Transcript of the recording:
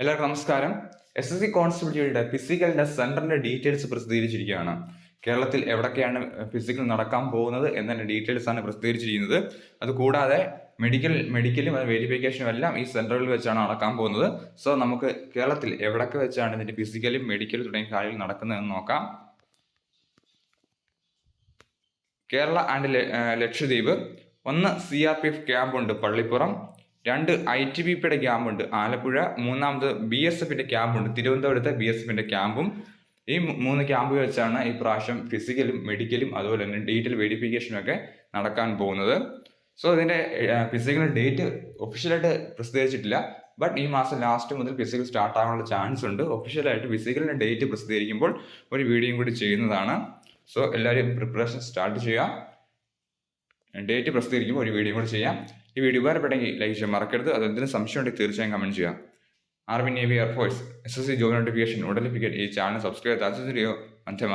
എല്ലാവർക്കും നമസ്കാരം. S S C കോൺസ്റ്റബിലിറ്റിയുടെ ഫിസിക്കലിന്റെ സെന്ററിന്റെ ഡീറ്റെയിൽസ് പ്രസിദ്ധീകരിച്ചിരിക്കുകയാണ്. കേരളത്തിൽ എവിടൊക്കെയാണ് ഫിസിക്കൽ നടക്കാൻ പോകുന്നത് എന്നതിന്റെ ഡീറ്റെയിൽസ് ആണ് പ്രസിദ്ധീകരിച്ചിരിക്കുന്നത്. അതുകൂടാതെ മെഡിക്കൽ മെഡിക്കലും വെരിഫിക്കേഷനും എല്ലാം ഈ സെന്ററുകളിൽ വെച്ചാണ് നടക്കാൻ പോകുന്നത്. സോ നമുക്ക് കേരളത്തിൽ എവിടൊക്കെ വെച്ചാണ് ഇതിന്റെ ഫിസിക്കലും മെഡിക്കലും തുടങ്ങിയ കാര്യങ്ങൾ നടക്കുന്നതെന്ന് നോക്കാം. കേരള ആൻഡ് ലക്ഷദ്വീപ്. ഒന്ന് സി ആർ പി എഫ് ക്യാമ്പുണ്ട് പള്ളിപ്പുറം. രണ്ട് ഐ ടി ബി പിയുടെ ക്യാമ്പുണ്ട്. ആലപ്പുഴ മൂന്നാമത് ബി എസ് എഫിന്റെ ക്യാമ്പുണ്ട്. തിരുവനന്തപുരത്തെ ബി എസ് എഫിന്റെ ക്യാമ്പും ഈ മൂന്ന് ക്യാമ്പ് വെച്ചാണ് ഈ പ്രാവശ്യം ഫിസിക്കലും മെഡിക്കലും അതുപോലെ തന്നെ ഡീറ്റെയിൽ വെരിഫിക്കേഷനും ഒക്കെ നടക്കാൻ പോകുന്നത്. സോ ഇതിന്റെ ഫിസിക്കൽ ഡേറ്റ് ഒഫീഷ്യലായിട്ട് പ്രസിദ്ധീകരിച്ചിട്ടില്ല. ബട്ട് ഈ മാസം ലാസ്റ്റ് മുതൽ ഫിസിക്കൽ സ്റ്റാർട്ട് ആകാനുള്ള ചാൻസ് ഉണ്ട് ഒഫീഷ്യലായിട്ട് ഫിസിക്കലിന്റെ ഡേറ്റ് പ്രസിദ്ധീകരിക്കുമ്പോൾ ഒരു വീഡിയോയും കൂടി ചെയ്യുന്നതാണ്. സോ എല്ലാവരും പ്രിപ്പറേഷൻ സ്റ്റാർട്ട് ചെയ്യാം ഡേറ്റ് പ്രസിദ്ധീകരിക്കുമ്പോൾ ഒരു വീഡിയോ കൂടി ചെയ്യാം. ഈ വീഡിയോ ഉപകാരപ്പെട്ടെങ്കിൽ ലൈക്ക് ചെയ്യാൻ മറക്കരുത്. അത് എന്തെങ്കിലും സംശയം ഉണ്ടെങ്കിൽ തീർച്ചയായും കമന്റ് ചെയ്യുക army navy air force S S C job notification ഉടൻ ലഭിക്കാൻ ഈ ചാനൽ സബ്സ്ക്രൈബ് താല്പര്യം വന്ദേ